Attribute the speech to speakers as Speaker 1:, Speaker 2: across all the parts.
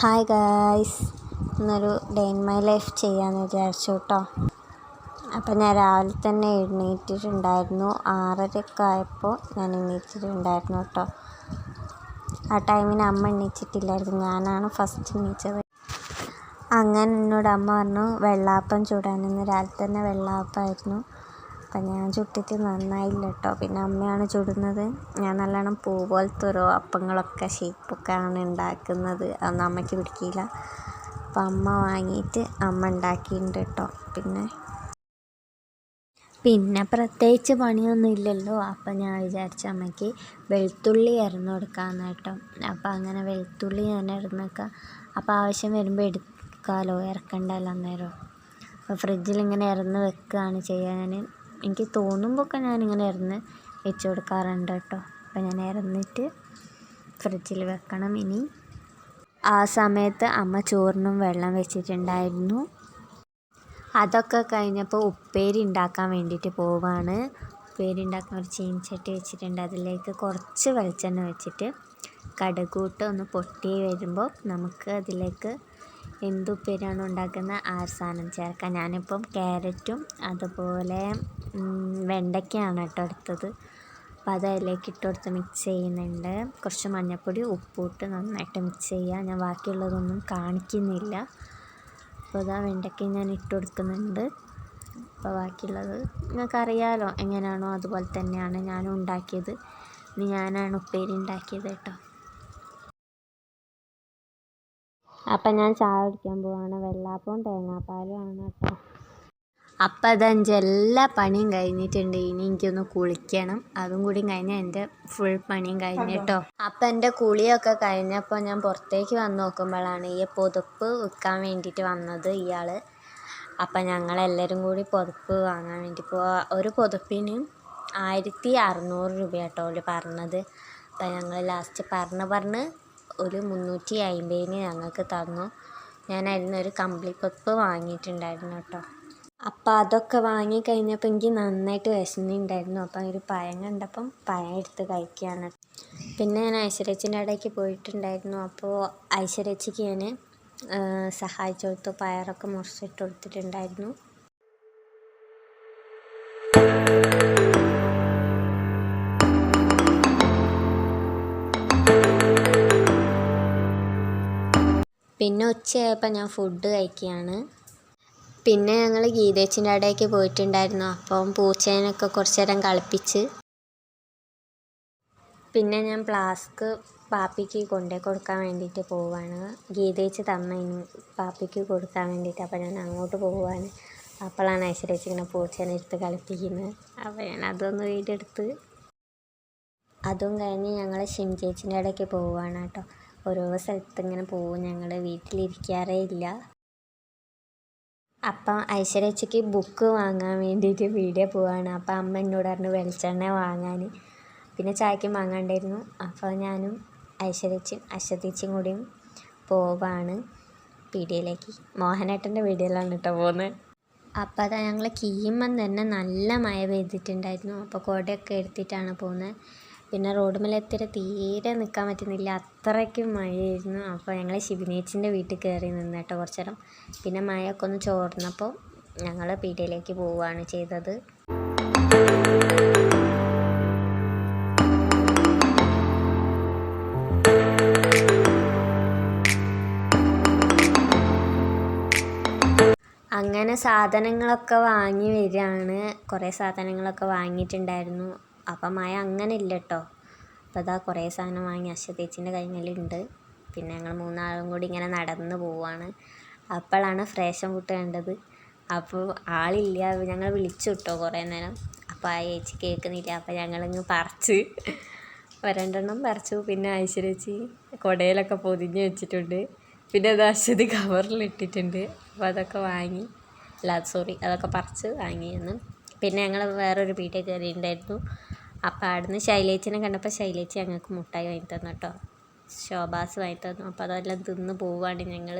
Speaker 1: Hi guys ഇന്നൊരു day in my life ചെയ്യാമെന്ന് വിചാരിച്ചു കേട്ടോ അപ്പം ഞാൻ രാവിലെ തന്നെ എഴുന്നേറ്റിട്ടുണ്ടായിരുന്നു. ആറരയൊക്കെ ആയപ്പോൾ ഞാൻ എണീറ്റിട്ടുണ്ടായിരുന്നു കേട്ടോ ആ ടൈമിന് അമ്മ എണീച്ചിട്ടില്ലായിരുന്നു. ഞാനാണ് ഫസ്റ്റ് എണീച്ചത്. അങ്ങനെ എന്നോട് അമ്മ പറഞ്ഞു വെള്ളാപ്പം ചൂടാനെന്ന് രാവിലെ തന്നെ വെള്ളാപ്പമായിരുന്നു അപ്പം ഞാൻ ചുട്ടിട്ട് നന്നായില്ല കേട്ടോ പിന്നെ അമ്മയാണ് ചുടുന്നത്. ഞാൻ നല്ലോണം പൂ പോലത്തെ ഓരോ അപ്പങ്ങളൊക്കെ ഷേപ്പൊക്കെയാണ് ഉണ്ടാക്കുന്നത്. അതൊന്നും അമ്മയ്ക്ക് പിടിക്കില്ല അപ്പം അമ്മ വാങ്ങിയിട്ട് അമ്മ ഉണ്ടാക്കിയിട്ടുണ്ട് കേട്ടോ പിന്നെ? പിന്നെ പ്രത്യേകിച്ച് പണിയൊന്നും ഇല്ലല്ലോ. അപ്പം ഞാൻ വിചാരിച്ച അമ്മയ്ക്ക് വെളുത്തുള്ളി ഇറന്നു കൊടുക്കാമെന്ന് കേട്ടോ അപ്പം അങ്ങനെ വെളുത്തുള്ളി ഞാൻ അരിഞ്ഞേക്കാം അപ്പം ആവശ്യം വരുമ്പോൾ എടുക്കാമല്ലോ ഇറക്കണ്ടല്ലോ അന്നേരം. അപ്പോൾ ഫ്രിഡ്ജിൽ ഇങ്ങനെ ഇറന്ന് വെക്കുകയാണ് ചെയ്യാൻ എനിക്ക് തോന്നുമ്പോഴൊക്കെ ഞാനിങ്ങനെ ഇറന്ന് വെച്ച് കൊടുക്കാറുണ്ട് കേട്ടോ. അപ്പോൾ ഞാൻ ഇറന്നിട്ട് ഫ്രിഡ്ജിൽ വെക്കണം ഇനി. ആ സമയത്ത് അമ്മ ചോറിനും വെള്ളം വെച്ചിട്ടുണ്ടായിരുന്നു. അതൊക്കെ കഴിഞ്ഞപ്പോൾ ഉപ്പേരി ഉണ്ടാക്കാൻ വേണ്ടിയിട്ട് പോവാണ്. ഉപ്പേരി ഉണ്ടാക്കാൻ ഒരു ചീനച്ചട്ടി വെച്ചിട്ടുണ്ട്. അതിലേക്ക് കുറച്ച് വെളിച്ചെണ്ണ വെച്ചിട്ട് കടുകൂട്ട് ഒന്ന് പൊട്ടി വരുമ്പോൾ നമുക്ക് അതിലേക്ക് എന്തുപ്പേരാണ് ഉണ്ടാക്കുന്ന ആ സാധനം ചേർക്കാം. ഞാനിപ്പം ക്യാരറ്റും അതുപോലെ വെണ്ടയ്ക്കയാണ് കേട്ടോ എടുത്തത്. അപ്പോൾ അത് അതിലേക്ക് ഇട്ട് കൊടുത്ത് മിക്സ് ചെയ്യുന്നുണ്ട്. കുറച്ച് മഞ്ഞൾപ്പൊടി ഉപ്പിട്ട് നന്നായിട്ട് മിക്സ് ചെയ്യുക. ഞാൻ ബാക്കിയുള്ളതൊന്നും കാണിക്കുന്നില്ല. അപ്പോൾ അതാ വെണ്ടയ്ക്ക ഞാൻ ഇട്ട് കൊടുക്കുന്നുണ്ട്. അപ്പോൾ ബാക്കിയുള്ളത് നിങ്ങൾക്കറിയാലോ എങ്ങനെയാണോ അതുപോലെ തന്നെയാണ് ഞാനും ഉണ്ടാക്കിയത്. ഇനി ഞാനാണ് ഉപ്പേരി ഉണ്ടാക്കിയത് കേട്ടോ. അപ്പം ഞാൻ ചായ കുടിക്കാൻ പോവാണ്. വെള്ളാപ്പവും തേങ്ങാപ്പാലും ആണ് കേട്ടോ. അപ്പം അതഞ്ച് എല്ലാ പണിയും കഴിഞ്ഞിട്ടുണ്ട്. ഇനി എനിക്കൊന്ന് കുളിക്കണം. അതും കൂടി കഴിഞ്ഞാൽ എന്റെ ഫുൾ പണിയും കഴിഞ്ഞു കേട്ടോ അപ്പം എന്റെ കുളിയൊക്കെ കഴിഞ്ഞപ്പോൾ ഞാൻ പുറത്തേക്ക് വന്ന് നോക്കുമ്പോഴാണ് ഈ പുതുപ്പ് വിൽക്കാൻ വേണ്ടിയിട്ട് വന്നത് ഇയാൾ അപ്പം ഞങ്ങളെല്ലാവരും കൂടി പുതുപ്പ് വാങ്ങാൻ വേണ്ടി പോവാ. ഒരു പുതുപ്പിന് ആയിരത്തി അറുന്നൂറ് രൂപ കേട്ടോ അവർ പറഞ്ഞത്. അപ്പം ഞങ്ങൾ ലാസ്റ്റ് പറഞ്ഞ് പറഞ്ഞ് ഒരു മുന്നൂറ്റി അമ്പതിന് ഞങ്ങൾക്ക് തന്നു. ഞാൻ ഒരു കമ്പിളി പപ്പ് വാങ്ങിയിട്ടുണ്ടായിരുന്നു കേട്ടോ. അപ്പം അതൊക്കെ വാങ്ങി കഴിഞ്ഞപ്പോൾ എനിക്ക് നന്നായിട്ട് വിശന്നിട്ടുണ്ടായിരുന്നു അപ്പം ഒരു പഴം കണ്ടപ്പം പഴം എടുത്ത് കഴിക്കുകയാണ് പിന്നെ ഞാൻ ഐശ്വര്യച്ചിന്റെ അവിടേക്ക് പോയിട്ടുണ്ടായിരുന്നു. അപ്പോൾ ഐശ്വര്യച്ചിക്ക് ഞാൻ സഹായിച്ചു കൊടുത്തു പയറൊക്കെ മുറിച്ചിട്ട് കൊടുത്തിട്ടുണ്ടായിരുന്നു. പിന്നെ ഉച്ചയായപ്പോൾ ഞാൻ ഫുഡ് കഴിക്കുകയാണ് പിന്നെ ഞങ്ങൾ ഗീതേച്ചിന്റെ അവിടേക്ക് പോയിട്ടുണ്ടായിരുന്നു. അപ്പം പൂച്ചേനൊക്കെ കുറച്ച് നേരം കളിപ്പിച്ച് പിന്നെ ഞാൻ ഫ്ലാസ്ക് പാപ്പിക്ക് കൊണ്ടേ കൊടുക്കാൻ വേണ്ടിയിട്ട് പോവുകയാണ് ഗീതേച്ച് തന്നു പാപ്പിക്ക് കൊടുക്കാൻ വേണ്ടിയിട്ട് അപ്പോൾ ഞാൻ അങ്ങോട്ട് പോവാണ്. അപ്പോഴാണ് ഐശ്വര്യേച്ചി ഇങ്ങനെ പൂച്ചേനെ എടുത്ത് കളിപ്പിക്കുന്നത്. അപ്പോൾ ഞാൻ അതൊന്ന് വീഡിയോ എടുത്ത് അതും കഴിഞ്ഞ് ഞങ്ങൾ ഷിം ചേച്ചിന്റെ ഇടയ്ക്ക് പോവുകയാണ് കേട്ടോ. ഓരോ സ്ഥലത്ത് ഇങ്ങനെ പോവും. ഞങ്ങൾ വീട്ടിലിരിക്കാറേ ഇല്ല. അപ്പം ഐശ്വര്യച്ചയ്ക്ക് ബുക്ക് വാങ്ങാൻ വേണ്ടിയിട്ട് വീഡിയോ പോവാണ്. അപ്പം അമ്മ എന്നോട് പറഞ്ഞു വെളിച്ചെണ്ണ വാങ്ങാൻ. പിന്നെ ചായക്കും വാങ്ങാണ്ടായിരുന്നു. അപ്പോൾ ഞാനും ഐശ്വര്യച്ചും അശ്വതിച്ചും കൂടിയും പോവാണ് പീടിയയിലേക്ക് മോഹനേട്ടന്റെ വീഡിയോയിലാണ് കേട്ടോ പോകുന്നത്. അപ്പോൾ അതാ ഞങ്ങൾ കീമ്മൻ തന്നെ നല്ല മഴ പെയ്തിട്ടുണ്ടായിരുന്നു. അപ്പോൾ കുടയൊക്കെ എടുത്തിട്ടാണ് പോകുന്നത്. പിന്നെ റോഡ് റോഡുമേലെത്തിയിട്ട് തീരെ നിൽക്കാൻ പറ്റുന്നില്ല. അത്രയ്ക്കും മഴയായിരുന്നു. അപ്പോൾ ഞങ്ങൾ ശിവനേച്ചിന്റെ വീട്ടിൽ കയറി നിന്ന് കേട്ടോ കുറച്ച് നേരം. പിന്നെ മഴയൊക്കെ ഒന്ന് ചോർന്നപ്പോൾ ഞങ്ങൾ പീടിയയിലേക്ക് പോവുകയാണ് ചെയ്തത്. അങ്ങനെ സാധനങ്ങളൊക്കെ വാങ്ങി വരികയാണ്. കുറേ സാധനങ്ങളൊക്കെ വാങ്ങിയിട്ടുണ്ടായിരുന്നു. അപ്പം മഴ അങ്ങനെ ഇല്ല കേട്ടോ അപ്പം അതാ കുറേ സാധനം വാങ്ങി അശ്വതേച്ചിന്റെ കൈമേലുണ്ട് പിന്നെ ഞങ്ങൾ മൂന്നാളും കൂടി ഇങ്ങനെ നടന്ന് പോവാണ്. അപ്പോഴാണ് ഫ്രേഷൻ ഫുഡ് കണ്ടത്. അപ്പോൾ ആളില്ല. ഞങ്ങൾ വിളിച്ചു കിട്ടോ കുറേ നേരം. അപ്പോൾ ആ ചേച്ചി കേൾക്കുന്നില്ല. അപ്പോൾ ഞങ്ങളിങ്ങ് പറിച്ച് രണ്ടെണ്ണം പറിച്ചു. പിന്നെ ഐശ്വര്യേച്ചി കുടയിലൊക്കെ പൊതിഞ്ഞ് വെച്ചിട്ടുണ്ട്. പിന്നെ അത് അശ്വതി കവറിലിട്ടിട്ടുണ്ട് അപ്പോൾ അതൊക്കെ വാങ്ങി. അല്ല സോറി അതൊക്കെ പറിച്ച് വാങ്ങിയെന്ന്. പിന്നെ ഞങ്ങൾ വേറൊരു വീട്ടിൽ കയറിയിട്ടുണ്ടായിരുന്നു. അപ്പം അവിടുന്ന് ശൈലേച്ചിനെ കണ്ടപ്പോൾ ശൈലേച്ചി ഞങ്ങൾക്ക് മുട്ടായി വാങ്ങി തന്നു കേട്ടോ ശോഭാസ് വാങ്ങി തന്നു അപ്പോൾ അതെല്ലാം തിന്ന് പോവുകയാണ് ഞങ്ങൾ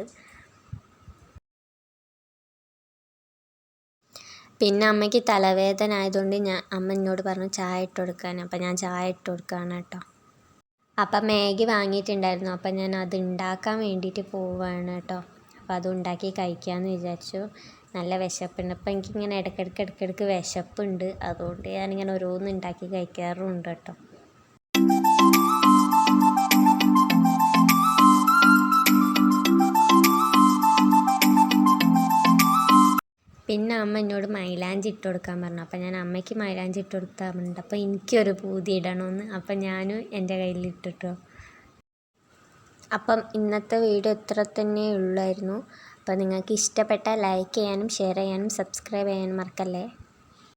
Speaker 1: പിന്നെ അമ്മയ്ക്ക് തലവേദന ആയതുകൊണ്ട് ഞാൻ അമ്മ എന്നോട് പറഞ്ഞു ചായ ഇട്ട് കൊടുക്കാൻ അപ്പം ഞാൻ ചായ ഇട്ട് കൊടുക്കുകയാണ് കേട്ടോ അപ്പം മാഗി വാങ്ങിയിട്ടുണ്ടായിരുന്നു. അപ്പം ഞാൻ അത് ഉണ്ടാക്കാൻ വേണ്ടിയിട്ട് പോവുകയാണ് കേട്ടോ അപ്പം അത് ഉണ്ടാക്കി കഴിക്കാമെന്ന് വിചാരിച്ചു. നല്ല വിശപ്പുണ്ട് അപ്പം എനിക്കിങ്ങനെ ഇടയ്ക്കിടയ്ക്ക് ഇടയ്ക്കിടയ്ക്ക് വിശപ്പുണ്ട്. അതുകൊണ്ട് ഞാനിങ്ങനെ ഓരോന്ന് ഉണ്ടാക്കി കഴിക്കാറുണ്ട് കേട്ടോ. പിന്നെ അമ്മ എന്നോട് മൈലാഞ്ചി ഇട്ട് കൊടുക്കാൻ പറഞ്ഞു. അപ്പം ഞാൻ അമ്മയ്ക്ക് മൈലാഞ്ചി ഇട്ട് കൊടുക്കാറുണ്ട് അപ്പോൾ എനിക്കൊരു പൂതി ഇടണമെന്ന് അപ്പം ഞാനും എന്റെ കയ്യിൽ ഇട്ടിട്ടോ. അപ്പം ഇന്നത്തെ വീഡിയോ ഇത്ര തന്നെ ഉള്ളായിരുന്നു. അപ്പോൾ നിങ്ങൾക്ക് ഇഷ്ടപ്പെട്ടാൽ ലൈക്ക് ചെയ്യാനും ഷെയർ ചെയ്യാനും സബ്സ്ക്രൈബ് ചെയ്യാനും മറക്കല്ലേ?